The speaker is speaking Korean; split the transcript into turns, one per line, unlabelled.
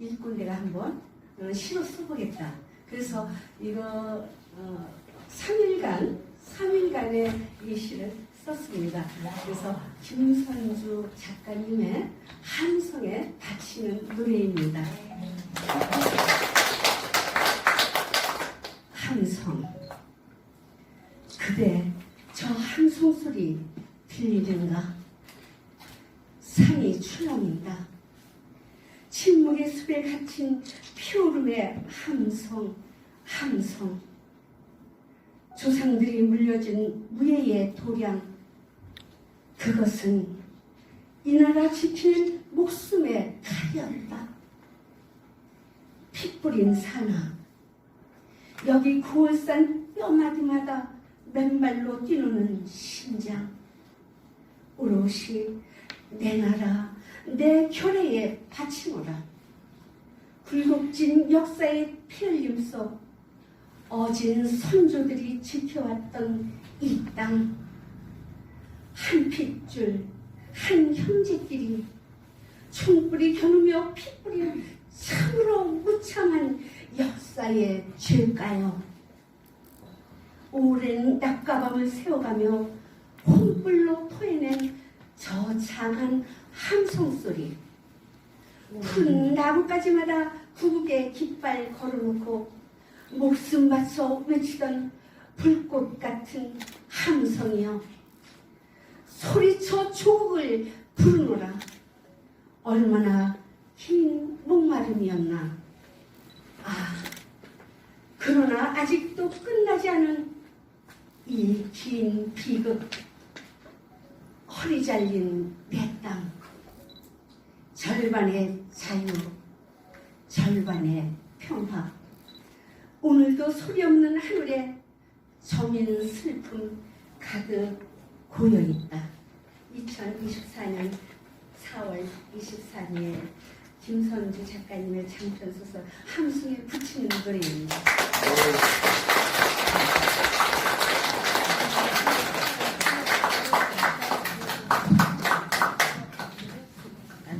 읽고 내가 한번 어, 시로 써보겠다. 그래서 이거 어, 3일간 3일간의 이 시를 썼습니다. 그래서 김선주 작가님의 함성에 바치는 노래입니다. 함성 그대 저 함성 소리 들리는가 산이 출렁인다 침묵의 숲에 갇힌 피오름의 함성 함성. 조상들이 물려준 무예의 도량. 그것은 이 나라 지키는 목숨의 칼이었다. 피 뿌린 산하. 여기 9월산 뼈마디마다 맨발로 뛰노는 심장. 오롯이 내 나라 내 결의에 바치노라 굴곡진 역사의 피 흘림 속 어진 선조들이 지켜왔던 이 땅 한 핏줄 한 형제끼리 총불이 겨누며 핏불이 참으로 무참한 역사의 죄일까요? 오랜 낮과 밤을 세워가며 혼불로 토해낸 저 장한 함성 소리. 큰 나뭇가지마다 구국에 깃발 걸어놓고 목숨 바쳐 외치던 불꽃 같은 함성이여. 소리쳐 조국을 부르노라. 얼마나 긴 목마름이었나. 아 그러나 아직도 끝나지 않은 이 긴 비극. 허리 잘린 내땅 절반의 자유 절반의 평화. 오늘도 소리 없는 하늘에 정인 슬픔 가득 고여 있다. 2024년 4월 24일 김선주 작가님의 장편 소설 함승에 붙이는 노래입니다.